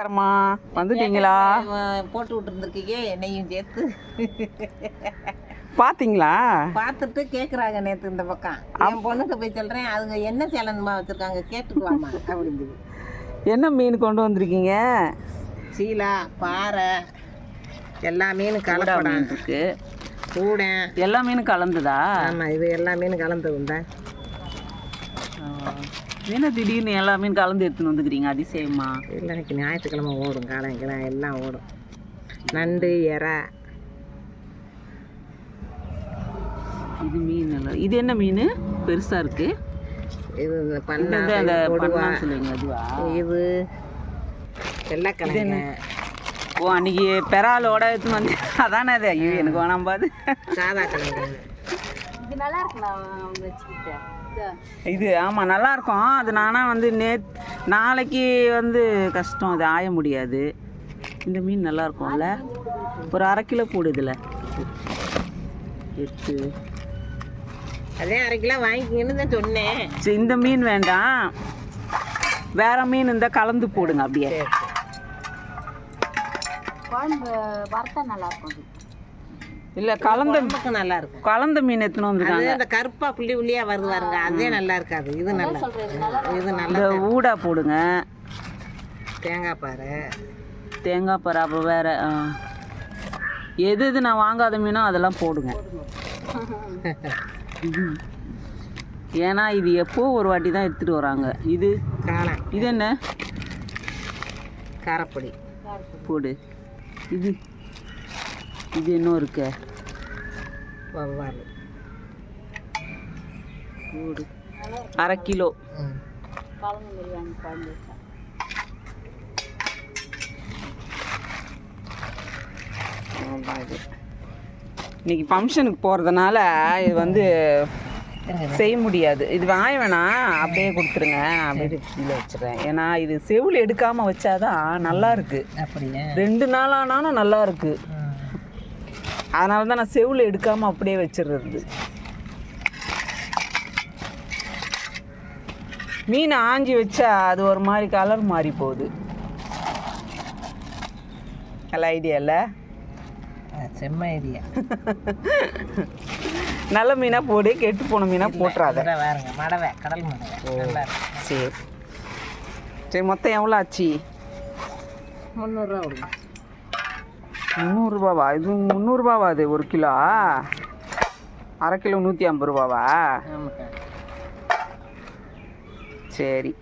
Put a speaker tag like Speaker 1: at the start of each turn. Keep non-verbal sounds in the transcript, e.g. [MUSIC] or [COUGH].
Speaker 1: கரமா வந்துட்டீங்களா?
Speaker 2: போட்டு விட்டுருந்துருக்கீங்க என்னையும் சேர்த்து.
Speaker 1: பாத்தீங்களா?
Speaker 2: பார்த்துட்டு கேட்குறாங்க நேற்று இந்த பக்கம். என் பொண்ணுக்கு போய் சொல்கிறேன் அதுங்க என்ன சேலன்மா வச்சுருக்காங்க கேட்டுக்குவாமா அப்படிங்குது.
Speaker 1: என்ன மீன் கொண்டு வந்திருக்கீங்க?
Speaker 2: சீலா பாறை எல்லா மீனும் கலப்படம்.
Speaker 1: இருக்கு
Speaker 2: கூடை
Speaker 1: எல்லா மீனும் கலந்துதா?
Speaker 2: ஆமாம் இது எல்லா மீனும் கலந்தது தான்
Speaker 1: என்ன திடீர்னு எல்லா மீன் கலந்து எடுத்துன்னு வந்துக்கிறீங்க? அதிசயமா?
Speaker 2: இல்லை இன்னைக்கு ஞாயிற்றுக்கிழமை ஓடும் காலைங்கிழமை எல்லாம் ஓடும். நண்டு எறா.
Speaker 1: இது மீன் எல்லாம் இது என்ன மீன்? பெருசா இருக்கு.
Speaker 2: இது இந்த பண்ணா
Speaker 1: அந்த
Speaker 2: கொடுவா
Speaker 1: சொல்லுவீங்க அதுவா?
Speaker 2: இது வெள்ளைக்கிழமை
Speaker 1: ஓ அன்னைக்கு பெறாலோட எடுத்துன்னு வந்து அதானே அது? ஐயோ எனக்கு வேணாம் பாது.
Speaker 2: சாதா கிழங்கு.
Speaker 1: இது நல்லா இருக்கு நான் வச்சுக்கிட்டேன் இது ஆமாம் நல்லா இருக்கும் அது நானா வந்து நே நாளைக்கு வந்து கஷ்டம் அது ஆய முடியாது. இந்த மீன் நல்லா இருக்கும்ல ஒரு அரை கிலோ போடு இதில். எட்டு
Speaker 2: அதே அரை கிலோ வாங்கிக்கிங்கன்னு தான் சொன்னேன்.
Speaker 1: சரி இந்த மீன் வேண்டாம். வேற மீன் இருந்தால் கலந்து போடுங்க அப்படியே.
Speaker 2: சரி
Speaker 1: இல்லை கலந்த
Speaker 2: நல்லா இருக்கும்
Speaker 1: கலந்த மீன் எடுத்துன்னு
Speaker 2: அது
Speaker 1: வந்துருக்காங்க
Speaker 2: அந்த கருப்பா புள்ளி புள்ளியா வருது பாருங்க. அதே நல்லா இருக்காது இது நல்லா இது நல்லா
Speaker 1: ஊடா போடுங்க.
Speaker 2: தேங்காய் பாறை.
Speaker 1: தேங்காய் பரை அப்புறம் வேற. எது எது நான் வாங்காத மீனோ அதெல்லாம் போடுங்க. ஏன்னா இது எப்போ ஒரு வாட்டி தான் எடுத்துட்டு வராங்க. இது? இது என்ன?
Speaker 2: காரப்பொடி.
Speaker 1: போடு. இது? இது இன்னும் இருக்க.
Speaker 2: வவ்வால்
Speaker 1: அரை கிலோ. இன்னைக்கு ஃபங்க்ஷனுக்கு போகிறதுனால இது வந்து செய்ய முடியாது. இது வாங்க வேணாம் அப்படியே கொடுத்துருங்க. அப்படியே கீழே வச்சுறேன். ஏன்னா இது செவில் எடுக்காமல் வச்சாதான் நல்லா இருக்கு. ரெண்டு நாள் ஆனாலும் நல்லா இருக்கு.
Speaker 2: ம்.
Speaker 1: அதனால தான் நான் செவில் எடுக்காமல் அப்படியே வச்சிடுறது. மீன் ஆஞ்சி வச்சா அது ஒரு மாதிரி கலர் மாறி போகுது. நல்ல ஐடியா இல்லை
Speaker 2: செம்ம ஐடியா [LAUGHS]
Speaker 1: நல்ல மீனாக போடு கெட்டு போன மீனாக போட்டுறாத.
Speaker 2: பாருங்க மடவை கடல் மடவை.
Speaker 1: சரி. சரி மொத்தம் எவ்வளோ ஆச்சு?
Speaker 2: முந்நூறுரூவா கொடுங்க.
Speaker 1: முந்நூறுரூபாவா இது முந்நூறுரூபாவா அது? ஒரு கிலோ? அரை கிலோ நூற்றி ஐம்பது ரூபாவா சரி.